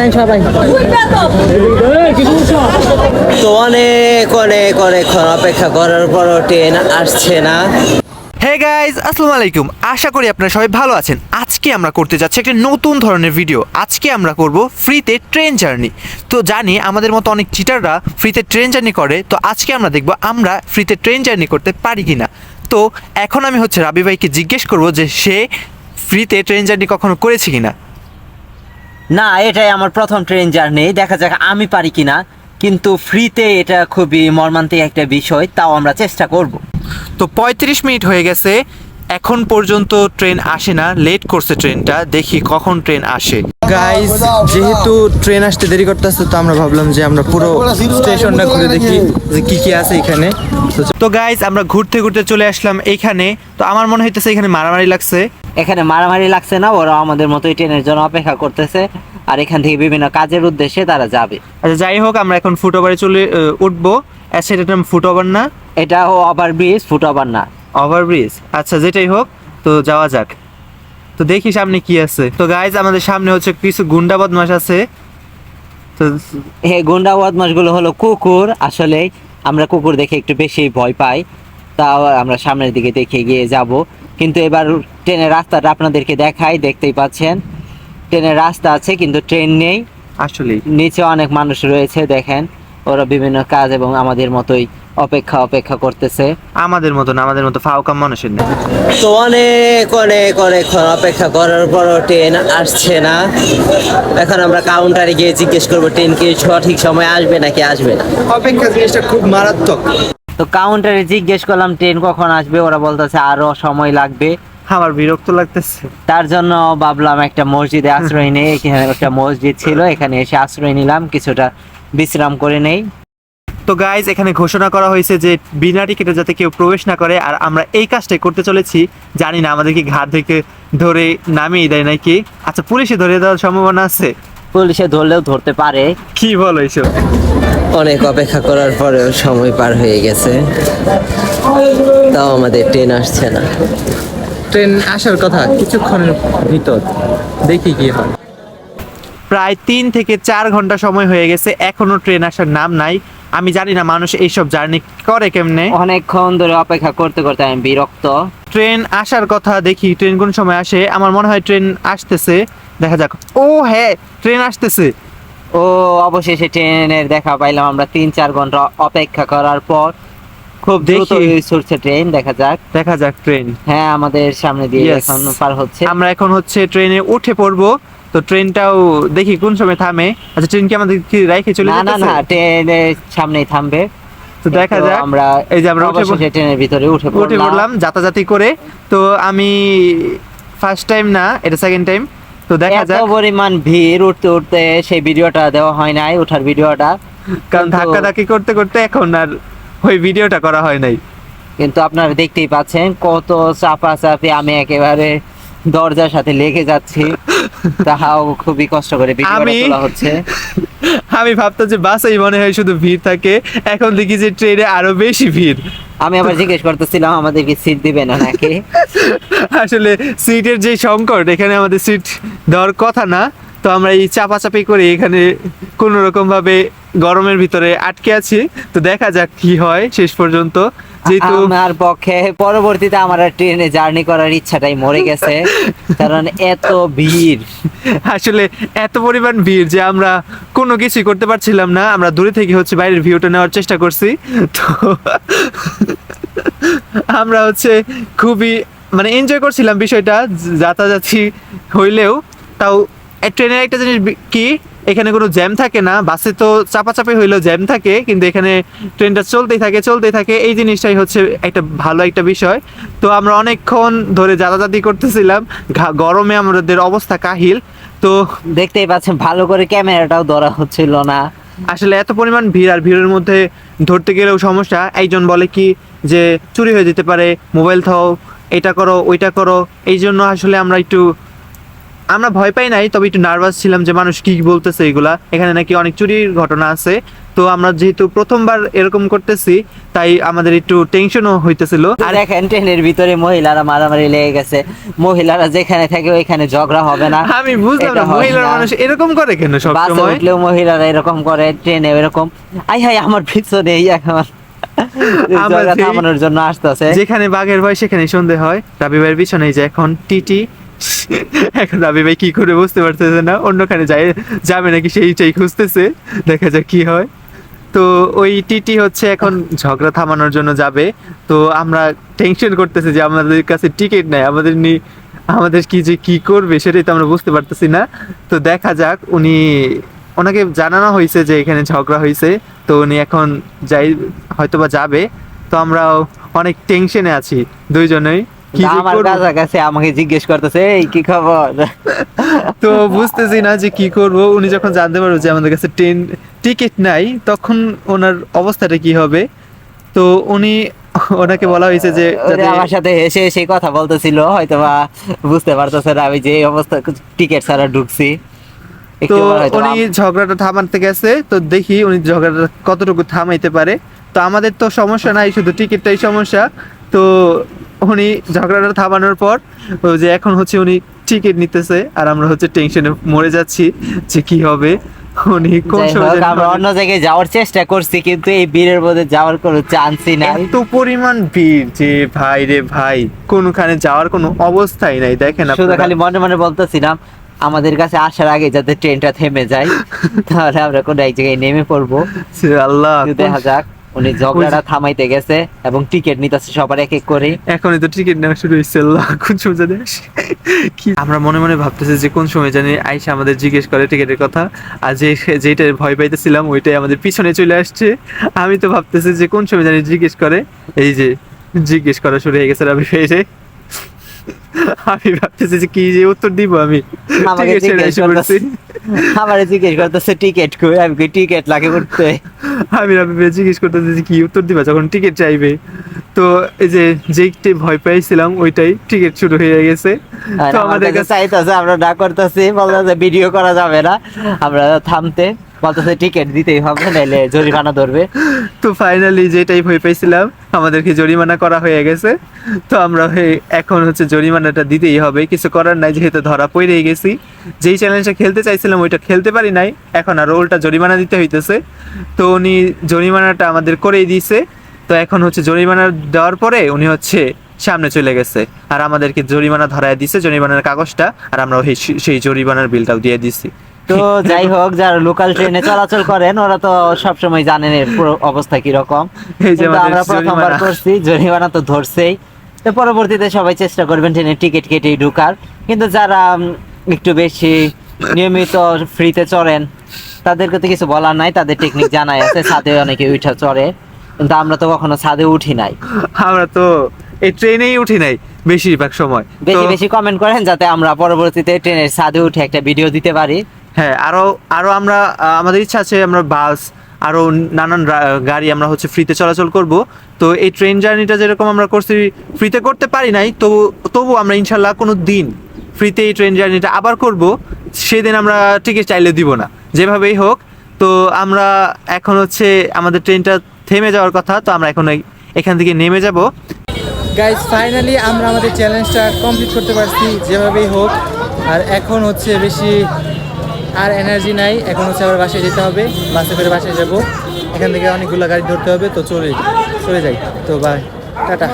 যাই সবাই। তো অনেক অনেক অনেকক্ষণ অপেক্ষা করার পরও ট্রেন আসছে না। হে গাইজ আসসালামু আলাইকুম। আশা করি আপনারা সবাই ভালো আছেন। আজকে আমরা করতে যাচ্ছি একটা নতুন ধরনের ভিডিও আজকে আমরা করব ফ্রিতে ট্রেন জার্নি তো জানি আমাদের মতো অনেক চিটাররা ফ্রিতে ট্রেন জার্নি করে তো আজকে আমরা দেখব আমরা ফ্রিতে ট্রেন জার্নি করতে পারি কি না তো এখন আমি হচ্ছে রাবি ভাইকে জিজ্ঞেস করব যে সে ফ্রিতে ট্রেন জার্নি কখনো করেছে কিনা। না এটাই আমার প্রথম ট্রেন জার্নি দেখা যাক আমি পারি কিনা। কিন্তু ফ্রিতে এটা খুবই মর্মান্তিক একটা বিষয় তাও আমরা চেষ্টা করব। তো পঁয়ত্রিশ মিনিট হয়ে গেছে এখন পর্যন্ত ট্রেন আসে না লেট করছে ট্রেনটা দেখি কখন ট্রেন আসে। গাইস যেহেতু ট্রেন আসতে দেরি করতেছে তো আমরা ভাবলাম যে আমরা পুরো স্টেশনটা ঘুরে দেখি যে কি কি আছে এখানে। তো গাইস আমরা ঘুরতে ঘুরতে চলে আসলাম এখানে তো আমার মনে হইতেছে এখানে মারামারি লাগছে। এখানে মারামারি লাগছে না ওরা আমাদের মতোই ট্রেনের জন্য অপেক্ষা করতেছে আর এখান থেকে বিভিন্ন কাজের উদ্দেশ্যে তারা যাবে। আচ্ছা যাই হোক আমরা এখন ফুটওভারে চলে উঠবো। সেটার নাম ফুটওভার না? এটা ওভার ব্রিজ ফুট ওভার না। ওভারব্রিজ। আচ্ছা যেটাই হোক তো যাওয়া যাক। তো দেখি সামনে কি আছে। তো গাইজ আমাদের সামনে হচ্ছে কিছু গুন্ডা বদমাস আছে। তো হে গুন্ডা বদমাসগুলো হলো কুকুর। আসলে আমরা কুকুর দেখে একটু বেশি ভয় পাই। তাও আমরা সামনের দিকে দেখে গিয়ে যাব। কিন্তু এবার ট্রেনের রাস্তাটা আপনাদেরকে দেখাই দেখতেই পাচ্ছেন। ট্রেনের রাস্তা আছে কিন্তু ট্রেন নেই। আসলে নিচে অনেক মানুষ রয়েছে দেখেন। ওরা বিভিন্ন কাজ এবং আমাদের মতোই অপেক্ষা অপেক্ষা করতেছে। আমাদের মতন আমাদের মতো ফাউকাম মানুষের নেই। তো অনেক অনেক অনেকক্ষণ অপেক্ষা করার পরও ট্রেন আসছে না। এখন আমরা কাউন্টারে গিয়ে জিজ্ঞেস করব ট্রেন কি সঠিক সময় আসবে নাকি আসবে না? অপেক্ষা জিনিসটা খুব মারাত্মক। তো কাউন্টারে জিজ্ঞেস করলাম ট্রেন কখন আসবে? ওরা বলতেছে আরও সময় লাগবে। আমার বিরক্ত লাগতেছে। তার জন্য ভাবলাম একটা মসজিদে আশ্রয় নেই এখানে একটা মসজিদ ছিল এখানে এসে আশ্রয় নিলাম কিছুটা বিশ্রাম করে নেই। তো গাইজ এখানে ঘোষণা করা হয়েছে যে বিনা টিকিটে যাতে কেউ প্রবেশ না করে আর আমরা এই কাজটাই করতে চলেছি। জানি না আমাদেরকে ঘাট থেকে ধরে নামিয়ে দেয় নাকি। আচ্ছা পুলিশে ধরে দেওয়ার সম্ভাবনা আছে। পুলিশে ধরলেও ধরতে পারে। কি বলো এইসব? অনেক অপেক্ষা করার পরেও সময় পার হয়ে গেছে। তাও আমাদের ট্রেন আসছে না। ট্রেন আসার কথা কিছুক্ষণের ভিতর। দেখি কি হয়। প্রায় তিন থেকে চার ঘণ্টা সময় হয়ে গেছে এখনও ট্রেন আসার নাম নাই। আমি জানি না মানুষ এইসব জার্নি করে কেমনে। অনেকক্ষণ ধরে অপেক্ষা করতে করতে আমি বিরক্ত। ট্রেন আসার কথা দেখি ট্রেন কোন সময় আসে? আমার মনে হয় ট্রেন আসতেছে। দেখা যাক। ও হ্যাঁ ট্রেন আসতেছে। ও অবশেষে ট্রেনের দেখা পাইলাম আমরা তিন চার ঘণ্টা অপেক্ষা করার পর। খুব দ্রুত দেখি। ছুটছে ট্রেন দেখা যাক। দেখা যাক ট্রেন। হ্যাঁ আমাদের সামনে দিয়ে এখন পার হচ্ছে। আমরা এখন হচ্ছে ট্রেনে উঠে পড়ব। তো ট্রেনটাও দেখি কোন সময় থামে। আচ্ছা ট্রেন কি আমাদের কি রাইখে চলে না না না ট্রেনের সামনেই থামবে। তো দেখা যাক। আমরা এই যে আমরা উঠে ট্রেনের ভিতরে উঠে উঠে পড়লাম। যাতাযাতি করে। তো আমি ফার্স্ট টাইম না এটা সেকেন্ড টাইম তো দেখা যাক। পরিমাণ ভিড় উঠতে উঠতে সেই ভিডিওটা দেওয়া হয় নাই ওঠার ভিডিওটা। কারণ করতে করতে এখন আর ওই ভিডিওটা করা হয় নাই। কিন্তু আপনারা দেখতেই পাচ্ছেন কত চাপা চাপি আমি একেবারে দরজার সাথে লেগে যাচ্ছি। তাহাও খুবই কষ্ট করে ভিডিওটা তোলা হচ্ছে। আমি ভাবতাম যে বাসেই মনে হয় শুধু ভিড় থাকে এখন দেখি যে ট্রেনে আরও বেশি ভিড়। আমি আবার জিজ্ঞেস করতেছিলাম আমাদেরকে সিট দিবে না নাকি? আসলে সিটের যে সংকট, এখানে আমাদের সিট দেওয়ার কথা না। তো আমরা এই চাপাচাপি করে এখানে কোনো রকম ভাবে গরমের ভিতরে আটকে আছি। তো দেখা যাক কি হয় শেষ পর্যন্ত। আমার পক্ষে পরবর্তীতে আমার ট্রেনে জার্নি করার ইচ্ছাটাই মরে গেছে। কারণ এত ভিড়। আসলে এত পরিমাণ ভিড় যে আমরা কোনো কিছুই করতে পারছিলাম না। আমরা দূরে থেকে হচ্ছে বাইরের ভিউটা নেওয়ার চেষ্টা করছি। তো আমরা হচ্ছে খুবই মানে এনজয় করছিলাম বিষয়টা যাতাযাতি হইলেও। তাও ট্রেনের একটা জিনিস কি এখানে কোনো জ্যাম থাকে না বাসে তো চাপাচাপি হইলেও জ্যাম থাকে কিন্তু এখানে ট্রেনটা চলতেই থাকে চলতেই থাকে। এই জিনিসটাই হচ্ছে একটা ভালো একটা বিষয়। তো আমরা অনেকক্ষণ ধরে যাতাযাতি করতেছিলাম গরমে আমাদের অবস্থা কাহিল। তো দেখতেই পাচ্ছেন ভালো করে ক্যামেরাটাও ধরা হচ্ছিল না। আসলে এত পরিমাণ ভিড় আর ভিড়ের মধ্যে ধরতে গেলেও সমস্যা। একজন বলে কি যে চুরি হয়ে যেতে পারে মোবাইল থাও এটা করো ওইটা করো। এই জন্য আসলে আমরা একটু আমরা ভয় পাই নাই তবে একটু নার্ভাস ছিলাম যে মানুষ কি বলতেছে এগুলা। এখানে নাকি অনেক চুরির ঘটনা আছে। তো আমরা যেহেতু প্রথমবার এরকম করতেছি তাই আমাদের একটু টেনশনও হইতেছিল। আর এখন ট্রেনের ভিতরে মহিলারা মারামারি লেগে গেছে। মহিলারা যেখানে থাকে ওইখানে ঝগড়া হবে না। আমি বুঝলাম না মহিলার মানুষ এরকম করে কেন সব বাসে উঠলেও মহিলারা এরকম করে ট্রেনে এরকম। আই হাই আমার পিছনে এই এখন আমরা জন্য আসতেছে। যেখানে বাঘের ভয় সেখানে সন্ধে হয়। রাবি ভাইয়ের পিছনে যে এখন টিটি। এখন রাবি ভাই কি করে বুঝতে পারতেছে না। অন্যখানে যাই যাবে নাকি সেইটাই খুঁজতেছে, দেখা যাক কি হয়। তো ওই টিটি হচ্ছে এখন ঝগড়া থামানোর জন্য যাবে। তো আমরা টেনশন করতেছি যে আমাদের কাছে টিকিট নাই, আমাদের নি, আমাদের কি যে কি করবে সেটাই তো আমরা বুঝতে পারতেছি না। তো দেখা যাক, উনি, ওনাকে জানানো হয়েছে যে এখানে ঝগড়া হয়েছে। তো উনি এখন যাই, হয়তোবা যাবে। তো আমরা অনেক টেনশনে আছি, দুইজনেই। আমার কাছাকাছি আমাকে জিজ্ঞেস করতেছে এই কি খবর? তো বুঝতেছি না যে কি করব। উনি যখন জানতে পারব যে আমাদের কাছে ট্রেন টিকিট নাই তখন ওনার অবস্থাটা কি হবে? তো উনি ওনাকে বলা হয়েছে যে আমার সাথে হেসে সেই কথা বলতেছিল হয়তো বা বুঝতে পারতেছে না আমি যে অবস্থা টিকিট ছাড়া ঢুকছি। তো উনি ঝগড়াটা থামাতে গেছে তো দেখি উনি ঝগড়াটা কতটুকু থামাইতে পারে। তো আমাদের তো সমস্যা নাই শুধু টিকিটটাই সমস্যা। তো উনি ঝগড়াটা থামানোর পর ওই যে এখন হচ্ছে উনি টিকিট নিতেছে আর আমরা হচ্ছে টেনশনে মরে যাচ্ছি যে কি হবে। উনি কোন আমরা অন্য জায়গায় যাওয়ার চেষ্টা করছি কিন্তু এই বীরের মধ্যে যাওয়ার কোনো চান্সই নাই। এত পরিমাণ ভিড় যে ভাই রে ভাই কোনখানে যাওয়ার কোনো অবস্থাই নাই দেখেন শুধু খালি মনে মনে বলতেছিলাম আমাদের কাছে আসার আগে যাতে ট্রেনটা থেমে যায় তাহলে আমরা কোনো এক জায়গায় নেমে পড়ব। আল্লাহ দেখা যাক। উনি ঝগড়াটা থামাইতে গেছে এবং টিকিট নিতেছে সবার এক এক করে এখনই তো টিকিট নেওয়া শুরু হয়েছে কোন সময় জানি। কি আমরা মনে মনে ভাবতেছি যে কোন সময় জানি আইসা আমাদের জিজ্ঞেস করে টিকিটের কথা। আর যে যেটা ভয় পাইতেছিলাম ওইটাই আমাদের পিছনে চলে আসছে। আমি তো ভাবতেছি যে কোন সময় জানি জিজ্ঞেস করে। এই যে জিজ্ঞেস করা শুরু হয়ে গেছে আমি ফেরে আমি ভাবতেছি যে কি যে উত্তর দিব আমি। আমাকে টিকিট আমার জিজ্ঞেস করতেছে টিকিট কই? আমি টিকিট লাগে উঠতে আমি আমি জিজ্ঞেস করতেছি কি উত্তর দিবা? যখন টিকিট চাইবে। তো এই যে যেইটি ভয় পাইছিলাম ওইটাই টিকিট শুরু হয়ে গেছে। তো আমাদের কাছে কাছে চাইতেছে আমরা না করতেছি বলতেছে ভিডিও করা যাবে না। আমরা থামতে বলতেছে টিকিট দিতেই হবে, নাইলে জরিমানা ধরবে। তো ফাইনালি যেটাই ভয় পাইছিলাম আমাদেরকে জরিমানা করা হয়ে গেছে। তো আমরা এখন হচ্ছে জরিমানাটা দিতেই হবে। কিছু করার নাই, যেহেতু ধরা পড়ে গেছি। যেই চ্যালেঞ্জটা খেলতে চাইছিলাম, ওইটা খেলতে পারি নাই। এখন আর উল্টা জরিমানা দিতে হইতেছে। তো উনি জরিমানাটা আমাদের করেই দিয়েছে। তো এখন হচ্ছে জরিমানা দেওয়ার পরে উনি হচ্ছে সামনে চলে গেছে। আর আমাদেরকে জরিমানা ধরায় দিছে, জরিমানার কাগজটা। আর আমরা সেই জরিমানার বিলটাও দিয়ে দিছি তো যাই হোক যারা লোকাল ট্রেনে চলাচল করেন ওরা তো সবসময় জানেন এর অবস্থা কীরকম। আমরা প্রথমবার করছি জরিমানা তো ধরছেই। তো পরবর্তীতে সবাই চেষ্টা করবেন ট্রেনের টিকিট কেটেই ঢুকার। কিন্তু যারা একটু বেশি নিয়মিত ফ্রিতে চড়েন তাদেরকে তো কিছু বলার নাই তাদের টেকনিক জানাই আছে ছাদে অনেকে উঠা চড়ে। কিন্তু আমরা তো কখনো ছাদে উঠি নাই। আমরা তো এই ট্রেনেই উঠি নাই বেশিরভাগ সময়। বেশি বেশি কমেন্ট করেন যাতে আমরা পরবর্তীতে ট্রেনের ছাদে উঠে একটা ভিডিও দিতে পারি। হ্যাঁ আরও আরও আমরা আমাদের ইচ্ছা আছে আমরা বাস, আরও নানান গাড়ি আমরা হচ্ছে ফ্রিতে চলাচল করব। তো এই ট্রেন জার্নিটা যেরকম আমরা করছি ফ্রিতে করতে পারি নাই তো তবু আমরা ইনশাল্লাহ কোনো দিন ফ্রিতে এই ট্রেন জার্নিটা আবার করব। সেদিন আমরা টিকিট চাইলে দিব না, যেভাবেই হোক। তো আমরা এখন হচ্ছে আমাদের ট্রেনটা থেমে যাওয়ার কথা, তো আমরা এখন এখান থেকে নেমে যাব। গাইজ ফাইনালি আমরা আমাদের চ্যালেঞ্জটা কমপ্লিট করতে পারছি, যেভাবেই হোক। আর এখন হচ্ছে বেশি আর এনার্জি নাই, এখন হচ্ছে আবার বাসায় যেতে হবে, বাসে করে বাসায় যাব। এখান থেকে অনেকগুলো গাড়ি ধরতে হবে, তো চলে চলে যাই। তো বাই টাটা।